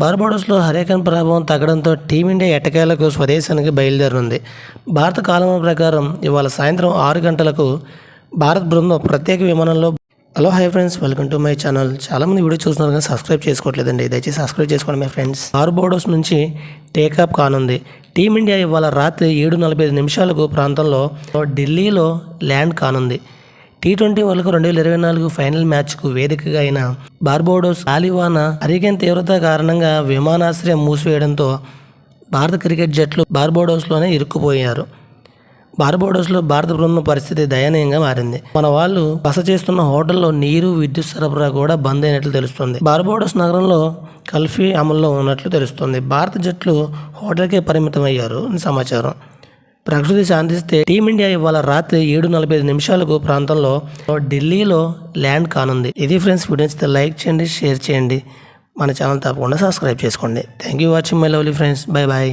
బార్బాడోస్లో హరేకన్ ప్రభావం తగ్గడంతో టీమిండియా ఎట్టకేలకు స్వదేశానికి బయలుదేరనుంది. భారత కాలం ప్రకారం ఇవాళ సాయంత్రం ఆరు గంటలకు భారత్ బృందం ప్రత్యేక విమానంలో hello hi friends welcome to my channel చాలామంది వీడియో చూస్తున్నారు కానీ సబ్స్క్రైబ్ చేసుకోవట్లేదండి. దయచేసి సబ్స్క్రైబ్ చేసుకోండి మై ఫ్రెండ్స్ బార్బోడోస్ నుంచి టేకాప్ కానుంది. టీమిండియా ఇవాళ రాత్రి ఏడు నలభై ఐదు నిమిషాలకు ప్రాంతంలో ఢిల్లీలో ల్యాండ్ కానుంది. టీ ట్వంటీ వరల్డ్ రెండు వేల ఇరవై నాలుగు ఫైనల్ మ్యాచ్కు వేదికగా అయిన బార్బోడోస్ ఆలివాన హరికేన్ తీవ్రత కారణంగా విమానాశ్రయం మూసివేయడంతో భారత క్రికెట్ జట్లు బార్బోడోస్లోనే ఇరుక్కుపోయారు. బార్బోడోస్లో భారత బృందం పరిస్థితి దయనీయంగా మారింది. మన వాళ్ళు బస చేస్తున్న హోటల్లో నీరు విద్యుత్ సరఫరా కూడా బంద్ అయినట్లు తెలుస్తుంది. బార్బోడోస్ నగరంలో కల్ఫీ అమల్లో ఉన్నట్లు తెలుస్తుంది. భారత జట్లు హోటల్కే పరిమితమయ్యారు సమాచారం. ప్రకృతి శాంతిస్తే టీమిండియా ఇవాళ రాత్రి ఏడు నలభై ఐదు నిమిషాలకు ప్రాంతంలో ఢిల్లీలో ల్యాండ్ కానుంది. ఇది ఫ్రెండ్స్ వీడియో నచ్చితే లైక్ చేయండి షేర్ చేయండి. మన ఛానల్ తప్పకుండా సబ్స్క్రైబ్ చేసుకోండి. Thank you watching my lovely friends bye bye